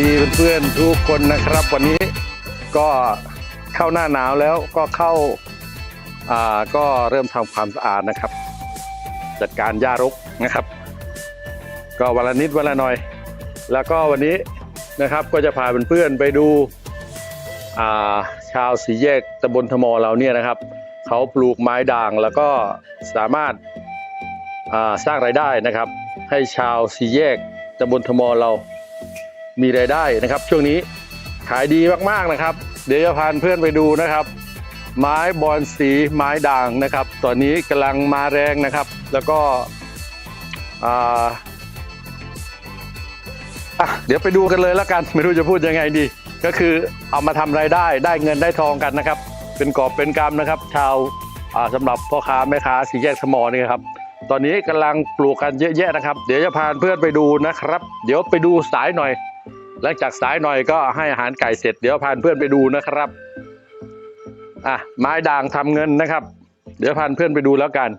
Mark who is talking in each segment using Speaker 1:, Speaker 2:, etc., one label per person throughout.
Speaker 1: ดีเพื่อนๆทุกคนนะครับ วันนี้ก็เข้าหน้าหนาวแล้วก็เข้าอ่าก็เริ่มทำความสะอาดนะครับ จัดการหญ้ารกนะครับ ก็วันละนิดวันละหน่อย แล้วก็วันนี้นะครับก็จะพาเพื่อนๆไปดูอ่าชาวสีแยกตำบลทมเราเนี่ยนะครับเขาปลูกไม้ด่างแล้วก็สามารถสร้างรายได้นะครับ ให้ชาวสีแยกตำบลทมเรา มีรายได้นะครับ ช่วงนี้ขายดีมากๆนะครับ เดี๋ยวจะพาเพื่อนไปดูนะครับ ไม้บอนสีไม้ด่างนะครับ ตอนนี้กำลังมาแรงนะครับ แล้วก็อะเดี๋ยวไปดูกันเลยแล้วกัน ไม่รู้จะพูดยังไงดี ก็คือเอามาทำรายได้ได้เงินได้ทองกันนะครับ เป็นกอบเป็นกำนะครับ ชาวอ่าสำหรับพ่อค้าแม่ค้าสีแยกสมอนี่ครับตอนนี้กำลังปลูกกันเยอะแยะนะครับ เดี๋ยวจะพาเพื่อนไปดูนะครับ เดี๋ยวไปดูสายหน่อย หลังจากสายหน่อยก็ให้อาหารไก่เสร็จเดี๋ยวพาเพื่อนไปดูนะครับอะไม้ด่างทำเงินนะครับ เดี๋ยวพาเพื่อนไปดูแล้วกัน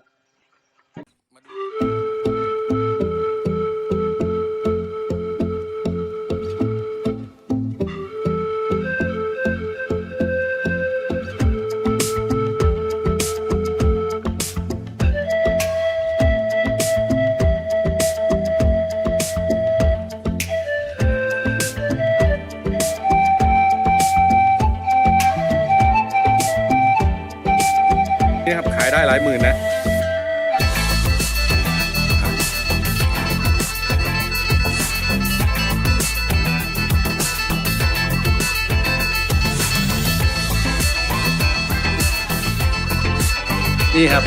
Speaker 1: นี่ครับขายได้หลายหมื่นนะนี่ครับ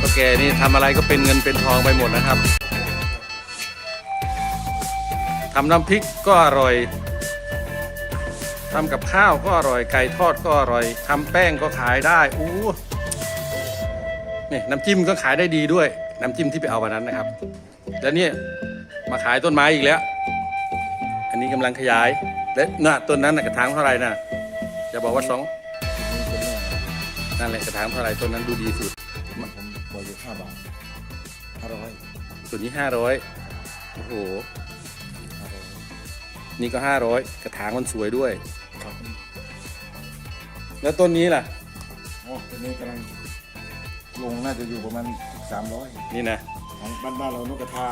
Speaker 1: ก็แกนี่ทำอะไรก็เป็นเงินเป็นทองไปหมดนะครับทำน้ำพริกก็อร่อย ทำกับข้าวก็อร่อยไก่ทอดก็อร่อยทำแป้งก็ขายได้อู้นี่น้ำจิ้มก็ขายได้ดีด้วย น้ำจิ้มที่ไปเอาวันนั้นนะครับ แล้วเนี่ยมาขายต้นไม้อีกแล้ว อันนี้กำลังขยาย และน่ะต้นนั้นน่ะกระถางเท่าไหร่น่ะจะบอกว่าสองนั่นแหละกระถางเท่าไหร่ต้นนั้นดูดีสุด
Speaker 2: ผมบริจาคห้าบาทห้าร้อย
Speaker 1: ตัวนี้ห้าร้อยโอ้โห
Speaker 2: ห้าร้อย
Speaker 1: นี่ก็ห้าร้อยกระถางมันสวยด้วย
Speaker 2: ครับ
Speaker 1: แล้วต้นนี้ล่ะ
Speaker 2: โอ้ตัวนี้กำลังลงน่าจะอยู่ประมาณสามร้อย
Speaker 1: นี่นะ
Speaker 2: ของบ้านบ้านเรานกกระทา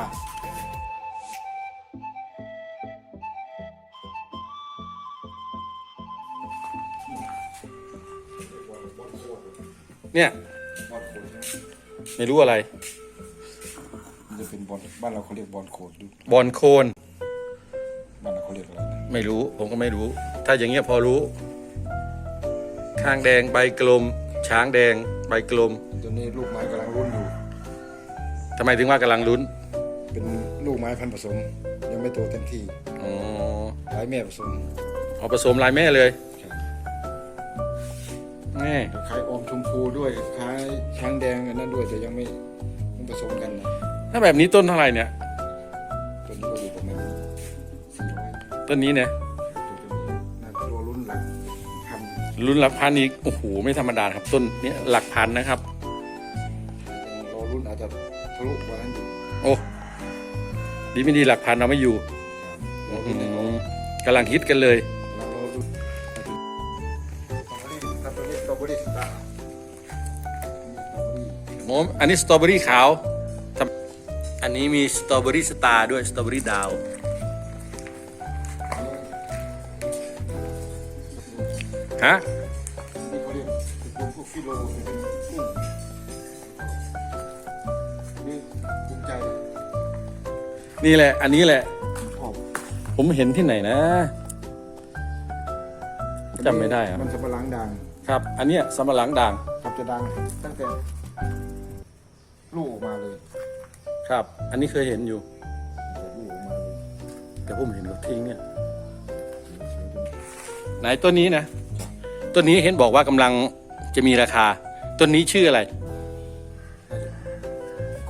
Speaker 1: เนี่ย
Speaker 2: บอลโขดนะ
Speaker 1: ไม่รู้อะไร
Speaker 2: มันจะเป็นบอลบ้านเราเขาเรียกบอลโขดดู
Speaker 1: บอลโคน
Speaker 2: บ้านเราเขาเรียกอะไรนะ
Speaker 1: ไม่รู้ ผมก็ไม่รู้ ถ้าอย่างเงี้ยพอรู้ ข้างแดงใบกลม ช้างแดงใบกลม
Speaker 2: ตัวนี้ลูกไม้กำลังรุ่นอยู่
Speaker 1: ทำไมถึงว่ากำลังลุ้น
Speaker 2: เป็นลูกไม้พันธุ์ผสม ยังไม่โตเต็มที่
Speaker 1: อ๋อ
Speaker 2: หลายแม่ผสม
Speaker 1: เอาผสมลายแม่เลย
Speaker 2: ครับ
Speaker 1: แม่
Speaker 2: คล้ายอมชมพูด้วยคล้ายช้างแดงอันนั้นด้วยแต่ยังไม่ไม่ผสมกันนะ
Speaker 1: ถ้าแบบนี้ต้นเท่าไหร่เนี่ย
Speaker 2: ตัวนี้ก็อยู่ประมาณสี่ร้อย
Speaker 1: ต้นนี้เนี่ย
Speaker 2: พัน
Speaker 1: ลุ้นหลักพันอีกโอ้โหไม่ธรรมดาครับ ต้นเนี้ยหลักพันนะครับ
Speaker 2: รอรุ่นอาจจะทะลุกว่านั้นอยู่
Speaker 1: โอ้ดีไม่ดีหลักพันเราไม่อยู่
Speaker 2: รอรุ่นเนี่ยเรา
Speaker 1: กำลังฮิตกันเลย
Speaker 2: เรารอรุ่นสตรอเบอรี่สตรอเบอรี่สตาร์
Speaker 1: โมอันนี้สตรอเบอรี่ขาวทำอันนี้มีสตรอเบอรี่สตาร์ด้วยสตรอเบอรี่ดาว
Speaker 2: ใจ
Speaker 1: นี่แหละ อันนี้แหละ
Speaker 2: ชอบ
Speaker 1: ผมเห็นที่ไหนนะจำไม่ได้อะ
Speaker 2: มันสับปะหลังดัง
Speaker 1: ครับ อันเนี้ยสำปะหลังด่าง
Speaker 2: ครับจะดังตั้งแต่ลูกออกมาเลย
Speaker 1: ครับ อันนี้เคยเห็นอยู่
Speaker 2: แต่ลูกออกมาเลย
Speaker 1: แต่ผมเห็นเขาทิ้งเนี่ยไหนต้นนี้นะ ต้นนี้เห็นบอกว่ากำลังจะมีราคา ต้นนี้ชื่ออะไร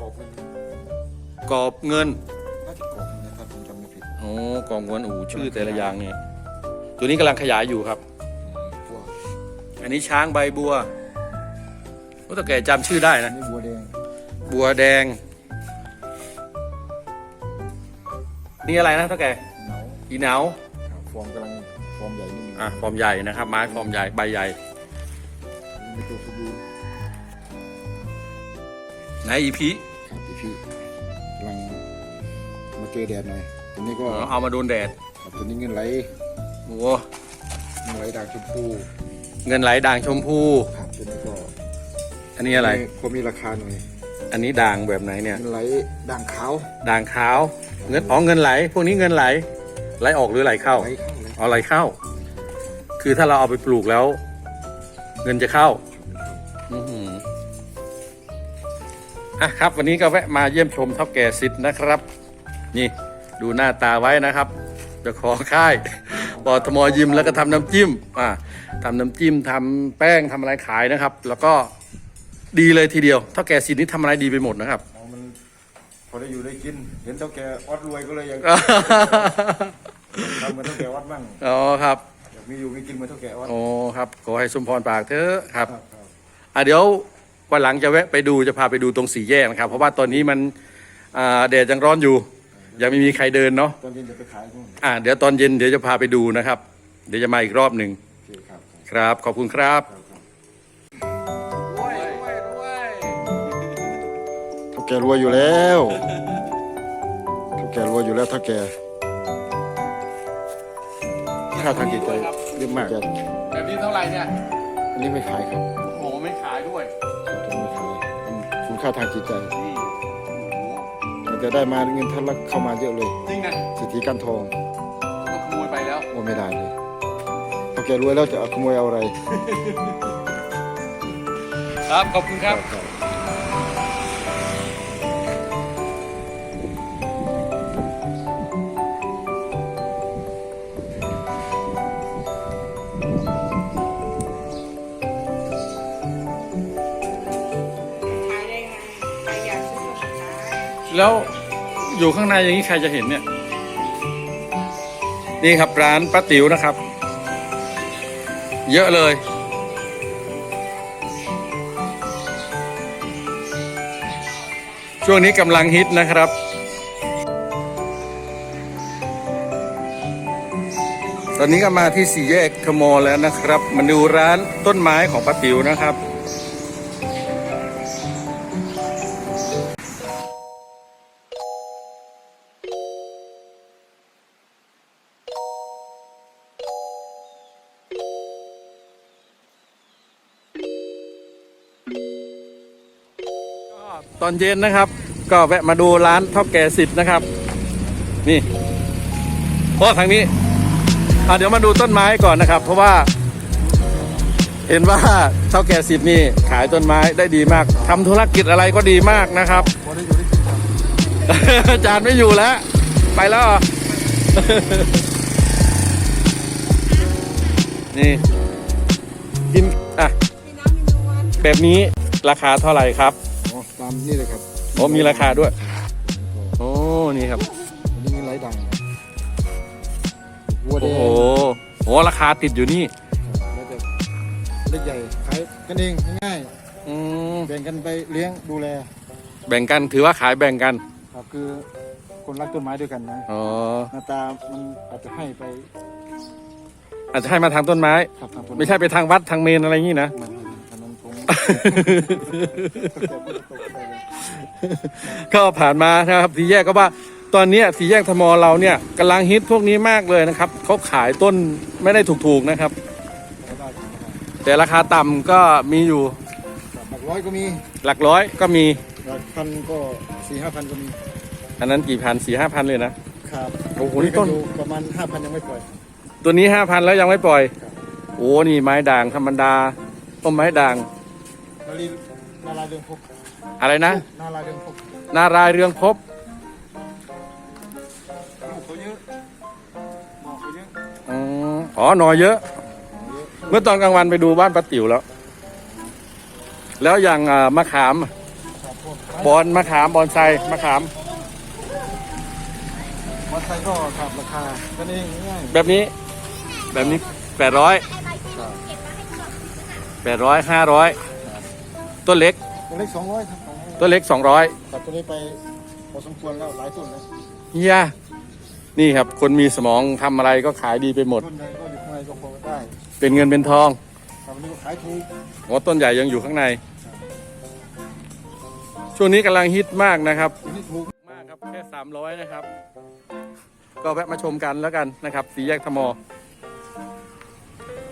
Speaker 2: กรอบเงิน
Speaker 1: กอบเงิน
Speaker 2: น่าจะกรอบเงินนะครับผมจำไม่ผิด
Speaker 1: โอ้กองเงินโอ้ชื่อแต่ละอย่างเนี่ยตัวนี้กำลังขยายอยู่ครับ
Speaker 2: พวก
Speaker 1: อันนี้ช้างใบบัวโอ้แต่แกจำชื่อได้
Speaker 2: อั
Speaker 1: นะ
Speaker 2: นนี้บัวแดง
Speaker 1: บัวแดง นี่อะไรนะเท่าแก
Speaker 2: เหนา
Speaker 1: อีเหนา
Speaker 2: ครับฟอร์มกำลัง ฟอร์มใหญ่นิดนึง
Speaker 1: อะฟอร์มใหญ่นะครับ ไม้ฟอร์มใหญ่ใบใหญ่
Speaker 2: มีตัวสมบูรณ์
Speaker 1: ไหนอีพี
Speaker 2: ครับพี่พี่กำลังมาเจอแดดหน่อยตัวนี้ก็
Speaker 1: เอามาโดนแดด
Speaker 2: ครับตัวนี้เงินไหล
Speaker 1: โอ้
Speaker 2: เงินไหลด่างชมพู
Speaker 1: เงินไหลด่างชมพู
Speaker 2: ครับตัวนี้ก็
Speaker 1: อันนี้อะไร
Speaker 2: ก็มีราคาหน่อย
Speaker 1: อันนี้ด่างแบบไหนเนี่ย
Speaker 2: เงินไหลด่างขาว
Speaker 1: ด่างขาวเงินอ๋อเงินไหล พวกนี้เงินไหล ไหลออกหรือไหลเข้า
Speaker 2: ไหลเข้า เลย
Speaker 1: เอาไหลเข้า คือถ้าเราเอาไปปลูกแล้ว เงินจะเข้าอื้อหืออะครับ วันนี้ก็แวะมาเยี่ยมชมเท่าแก่สิทธิ์นะครับ นี่ดูหน้าตาไว้นะครับเจะขอค่ายปอทมยิมแล้วก็ทำน้ำจิ้ม อ่าทำน้ำจิ้มทำแป้งทำอะไรขายนะครับ แล้วก็ดีเลยทีเดียวเท่าแก่สิทธิ์นี่ทำอะไรดีไปหมดนะครับ
Speaker 2: อ๋อมันพอได้อยู่ได้กิน เห็นเท่าแกอดรวยก็เลยอยาก ทำเหมือนเท่าแกอดมั่ง
Speaker 1: อ๋อครับ
Speaker 2: อยากมีอยู่มีกินเหมือนเท่าแกอด
Speaker 1: โอ้ครับ ขอให้สมพรปากเถอะครับ
Speaker 2: ครับครับ
Speaker 1: อะเดี๋ยววันหลังจะแวะไปดูจะพาไปดูตรงสี่แยกนะครับ เพราะว่าตอนนี้มันอ่าแดดยังร้อนอยู่ ยังไม่มีใครเดินเนาะ
Speaker 2: ตอนเย็นจะไปขายนู่น
Speaker 1: อะเดี๋ยวตอนเย็นเดี๋ยวจะพาไปดูนะครับ เดี๋ยวจะมาอีกรอบหนึ่ง
Speaker 2: โอเคครับ
Speaker 1: ครับขอบคุณครับ
Speaker 2: ครับครับ
Speaker 1: รวยรวยรวย
Speaker 2: เท่าแกรวยอยู่แล้วเท่าแกรวยอยู่แล้วเท่าแก ค่าทางจิตใจเยอะมากแก
Speaker 1: แบบนี้เท่าไหร่เนี่ย
Speaker 2: อันนี้ไม่ขายครับ
Speaker 1: โอ้โหไม่ขายด้วย
Speaker 2: ตัวนี้ไม่ขายเป็นคุณค่าทางจิตใจ
Speaker 1: นี่โอ้โห
Speaker 2: มันจะได้มาเงินทะลักเข้ามาเยอะเลย
Speaker 1: จริงนะ
Speaker 2: สิทธิการทอง
Speaker 1: ก็ขโมยไปแล้ว
Speaker 2: โอ้ไม่ได้เลยเท่าแกรวยแล้วจะเอาขโมยเอาอะไร
Speaker 1: ครับขอบคุณครับ แล้วอยู่ข้างในอย่างนี้ใครจะเห็นเนี่ย นี่ครับร้านป้าติ๋วนะครับ เยอะเลย ช่วงนี้กำลังฮิตนะครับ ตอนนี้ก็มาที่สี่แยกทมแล้วนะครับ มาดูร้านต้นไม้ของป้าติ๋วนะครับ ตอนเย็นนะครับ ก็แวะมาดูร้านเท่าแก่สิทธิ์นะครับ นี่เพราะทางนี้ อะเดี๋ยวมาดูต้นไม้ก่อนนะครับ เพราะว่า เห็นว่าเท่าแก่สิทธิ์นี่ขายต้นไม้ได้ดีมากทำธุรกิจอะไรก็ดีมากนะครับ
Speaker 2: พอได้อยู่ได้กินครับ
Speaker 1: อาจารย์ไม่อยู่แล้ว ไปแล้วเหรอ นี่กินอะ
Speaker 3: มีน้ำมีนวล
Speaker 1: แบบนี้ราคาเท่าไหร่ครับ
Speaker 2: อ๋อตามนี่เลยครับ
Speaker 1: โอ้มีราคาด้วย โอ้ นี่ครับ
Speaker 2: วัวแด
Speaker 1: โอ้
Speaker 2: ง
Speaker 1: โหโหราคาติดอยู่นี่
Speaker 2: แล้วจะเล็กใหญ่ขายกันเองง่าย
Speaker 1: อืม
Speaker 2: ๆแบ่งกันไปเลี้ยงดูแล
Speaker 1: แบ่งกันถือว่าขายแบ่งกัน
Speaker 2: ครับคือคนรักต้นไม้ด้วยกันนะ
Speaker 1: อ๋อ
Speaker 2: หน้าตามันอาจจะให้ไป
Speaker 1: อาจจะให้มาทางต้นไม้
Speaker 2: ครับทางคน
Speaker 1: ไม่ใช่ไปทางวัดทางเมนอะไรอย่างนี้นะ
Speaker 2: มันอันนั้นคงแต่ไม่ได้ตกใจเลย
Speaker 1: ก็ผ่านมานะครับสีแยกก็ว่า ตอนเนี้ยสีแยกทมเราเนี่ยกำลังฮิตพวกนี้มากเลยนะครับเขาขายต้นไม่ได้ถูกๆนะครับ
Speaker 2: ไม่ได้จริงนะครับ
Speaker 1: แต่ราคาต่ำก็มีอยู่
Speaker 2: ครับหลักร้อยก็มี
Speaker 1: หลักร้อยก็มี
Speaker 2: หลักพันก็สี่ห้าพันก็มี
Speaker 1: อันนั้นกี่พันสี่ห้าพันเลยนะ
Speaker 2: ครับ
Speaker 1: โอ้โหนี่ต้น
Speaker 2: อยู่ประมาณห้าพันยังไม่ปล่อย
Speaker 1: ตัวนี้ห้าพันแล้วยังไม่ปล่อย
Speaker 2: ครับ
Speaker 1: โอ้นี่ไม้ด่างธรรมดาต้นไม้ด่าง
Speaker 2: นาลีนาลายเรืองพบ
Speaker 1: อะไรนะ
Speaker 2: นาลายเรืองพบ
Speaker 1: นารายณ์เรืองภพบ
Speaker 2: อ๋อ
Speaker 1: หนอเยอะ
Speaker 2: เยอะ
Speaker 1: เมื่อตอนกลางวันไปดูบ้านป้าติ๋วแล้ว แล้วอย่างอ่ามะขาม
Speaker 2: ครับพวก
Speaker 1: บอนมะขามบอนไซมะขาม
Speaker 2: มอเตอร์ไซค์ก็ขับราคากันเองง่าย
Speaker 1: แบบนี้ แบบนี้แปดร้อย
Speaker 2: ๆครับ
Speaker 1: แปดร้อยห้าร้อยต้นเล็ก
Speaker 2: ตัวเล็กสองร้อยครับ200
Speaker 1: ต้นเล็กสองร้อย
Speaker 2: ตัดตัวนี้ไปพอสมควรแล้วหลายต้นนะ
Speaker 1: เฮียนี่ครับ คนมีสมองทำอะไรก็ขายดีไปหมด
Speaker 2: ต้นใหญ่ก็
Speaker 1: เป็นเงินเป็นทอง
Speaker 2: ครับวันนี้ก็ขายถูก
Speaker 1: อ๋อต้นใหญ่ยังอยู่ข้างใน ช่วงนี้กำลังฮิตมากนะครับ
Speaker 2: อันนี้ถูก
Speaker 1: มากครับแค่300นะครับ ก็แวะมาชมกันแล้วกันนะครับ สีแยกธม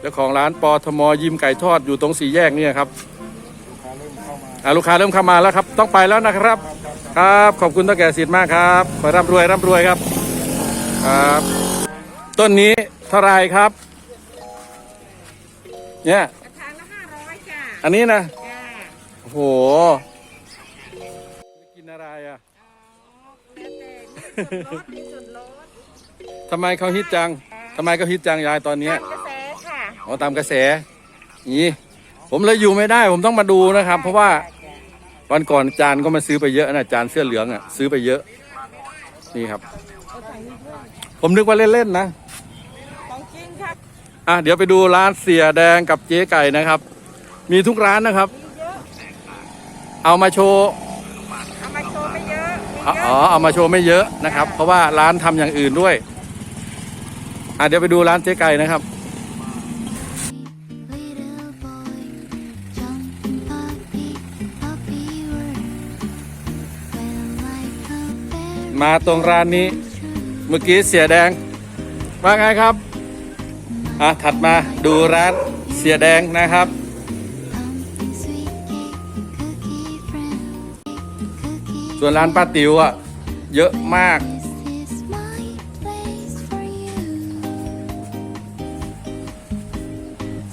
Speaker 1: เจ้าของร้านปอทมยิมไก่ทอดอยู่ตรงสี่แยกเนี่ยครับ
Speaker 2: ลูกค้าเริ่มเข้ามา
Speaker 1: อ่าลูกค้าเริ่มเข้ามาแล้วครับ ต้องไปแล้วนะครับ ครับขอบคุณตั้งแก่สิทธิ์มากครับขอให้ร่ำรวยร่ำรวยครับ ครับ ต้นนี้เท่าไหรครับ เนี่ย
Speaker 3: กระถางละห้าร้อยจ้า
Speaker 1: อันนี้นะ
Speaker 3: จ้า
Speaker 1: โอ้โหกินอะไรอะ
Speaker 3: แล้วแต่มีส่วนลดมีส่วนลด
Speaker 1: ทำไมเขาฮิตจังทำไมเขาฮิตจังยายตอนเนี้ย
Speaker 3: ตามกระแสค่ะ
Speaker 1: อ๋อตามกระแสนี่ผมเลยอยู่ไม่ได้ ผมต้องมาดูนะครับ เพราะว่าวันก่อนจานก็มาซื้อไปเยอะนะจานเสื้อเหลืองอะซื้อไปเยอะ นี่ครับ ผมนึกว่าเล่นๆนะ
Speaker 3: ของจริงครับ
Speaker 1: อะเดี๋ยวไปดูร้านเสียแดงกับเจ๊ไก่นะครับ มีทุกร้านนะครับ
Speaker 3: มีเยอะ
Speaker 1: เอามาโชว์
Speaker 3: เอามาโชว์ไม่เยอะมี
Speaker 1: อ๋อ
Speaker 3: เย
Speaker 1: อ๋อ
Speaker 3: อะ
Speaker 1: เอามาโชว์ไม่เยอะนะครับ เพราะว่าร้านทำอย่างอื่นด้วยอะเดี๋ยวไปดูร้านเจ๊ไก่นะครับ
Speaker 4: Little boy, jumping puppy, puppy word. When like a bear
Speaker 1: มาตรงร้านนี้เมื่อกี้เสียแดงว่าไงครับ อะถัดมาดูร้านเสียแดงนะครับ
Speaker 4: pumpkin sweet cake, cookie friend, cookie.
Speaker 1: ส่วนร้านป้าติ๋วอะ เยอะมาก
Speaker 4: This is my place for you.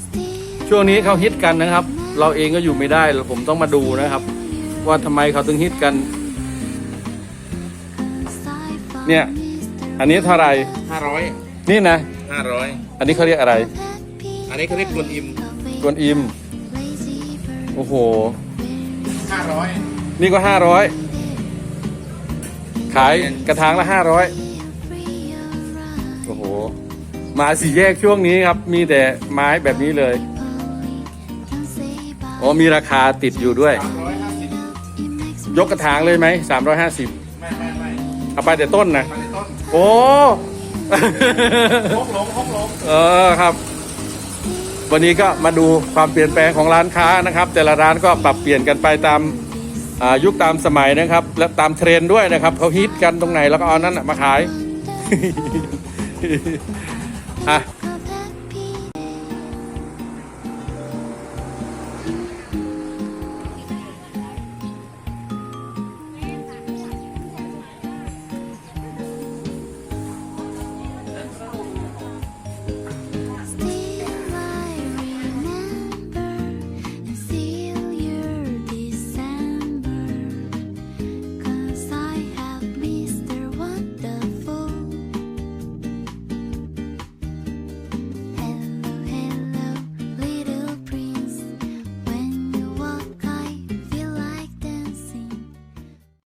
Speaker 4: Still
Speaker 1: ช่วงนี้เขาฮิตกันนะครับ เราเองก็อยู่ไม่ได้ผมต้องมาดูนะครับ ว่าทำไมเขาถึงฮิตกัน
Speaker 4: sci-fi
Speaker 1: เนี่ย
Speaker 4: Mr.
Speaker 1: อันนี้เท่าไหร่
Speaker 5: ห้าร้อย
Speaker 1: นี่นะ
Speaker 5: ห้าร้อย
Speaker 1: อันนี้เขาเรียกอะไร
Speaker 4: Happy
Speaker 5: อันนี้เขาเรียกกวนอิม
Speaker 1: กวนอิม
Speaker 4: lazy bird
Speaker 1: โอ้โห
Speaker 5: ห้าร้อย
Speaker 1: นี่ก็ห้าร้อยขายกระถางละห้าร้อย
Speaker 4: free around.
Speaker 1: โอ้โห มาสี่แยกช่วงนี้ครับ มีแต่ไม้แบบนี้เลย
Speaker 4: Don't say bye.
Speaker 1: อ๋อมีราคาติดอยู่ด้วย
Speaker 5: ร้อยห้าสิบ
Speaker 4: It makes
Speaker 1: ยกกระถางเลยไหมสามร้อยห้าสิบ
Speaker 5: ไม่ไม่ไม่
Speaker 1: เอาไปแต่ต้นนะ
Speaker 5: ไปในต้น
Speaker 1: โอ้
Speaker 5: พกหลงพกหลง
Speaker 1: เออครับ วันนี้ก็มาดูความเปลี่ยนแปลงของร้านค้านะครับ แต่ละร้านก็ปรับเปลี่ยนกันไปตามอ่ายุคตามสมัยนะครับ และตามเทรนด์ด้วยนะครับเขาฮิตกันตรงไหนแล้วก็เอานั้นน่ะมาขายอะ